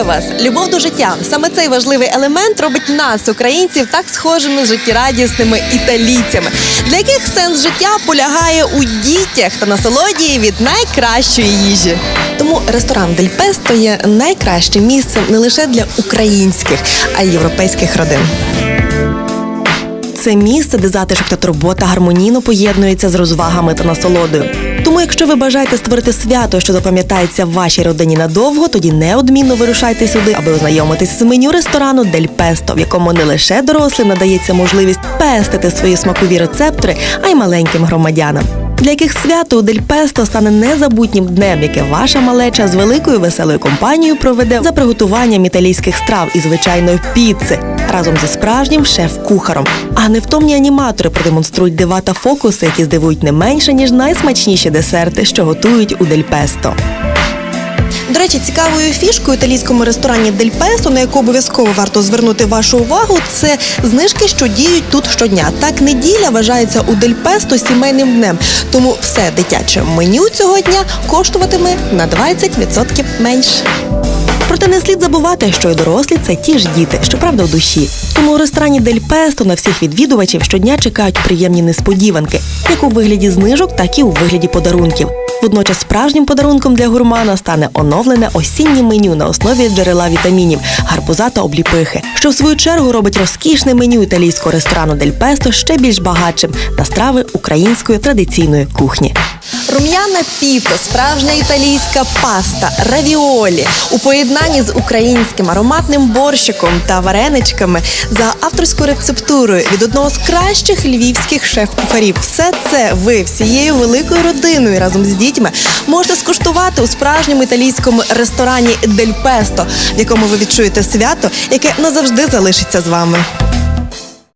Вітаю вас! Любов до життя. Саме цей важливий елемент робить нас, українців, так схожими життєрадісними італійцями, для яких сенс життя полягає у дітях та насолоді від найкращої їжі. Тому ресторан Дель Песто є найкращим місцем не лише для українських, а й європейських родин. Це місце, де затишок та турбота гармонійно поєднуються з розвагами та насолодою. Тому, якщо ви бажаєте створити свято, що запам'ятається в вашій родині надовго, тоді неодмінно вирушайте сюди, аби ознайомитись з меню ресторану Дель Песто, в якому не лише дорослим надається можливість пестити свої смакові рецептори, а й маленьким громадянам. Для яких свято у Дель Песто стане незабутнім днем, яке ваша малеча з великою веселою компанією проведе за приготуванням італійських страв і звичайної піци разом зі справжнім шеф-кухаром. А невтомні аніматори продемонструють дива та фокуси, які здивують не менше ніж найсмачніші десерти, що готують у Дель Песто. До речі, цікавою фішкою в італійському ресторані Дель Песто, на яку обов'язково варто звернути вашу увагу, це знижки, що діють тут щодня. Так неділя вважається у Дель Песто сімейним днем. Тому все дитяче меню цього дня коштуватиме на 20% менше. Проте не слід забувати, що й дорослі це ті ж діти, щоправда, в душі. Тому у ресторані Дель Песто на всіх відвідувачів щодня чекають приємні несподіванки, як у вигляді знижок, так і у вигляді подарунків. Водночас справжнім подарунком для гурмана стане оновлене осіннє меню на основі джерела вітамінів, гарбуза та обліпихи, що в свою чергу робить розкішне меню італійського ресторану Дель Песто ще більш багатшим на страви української традиційної кухні. Рум'яна піца, справжня італійська паста, равіолі у поєднанні з українським ароматним борщиком та вареничками за авторською рецептурою від одного з кращих львівських шеф-кухарів. Все це ви всією великою родиною разом з дітьми можете скуштувати у справжньому італійському ресторані Дель Песто, в якому ви відчуєте свято, яке назавжди залишиться з вами.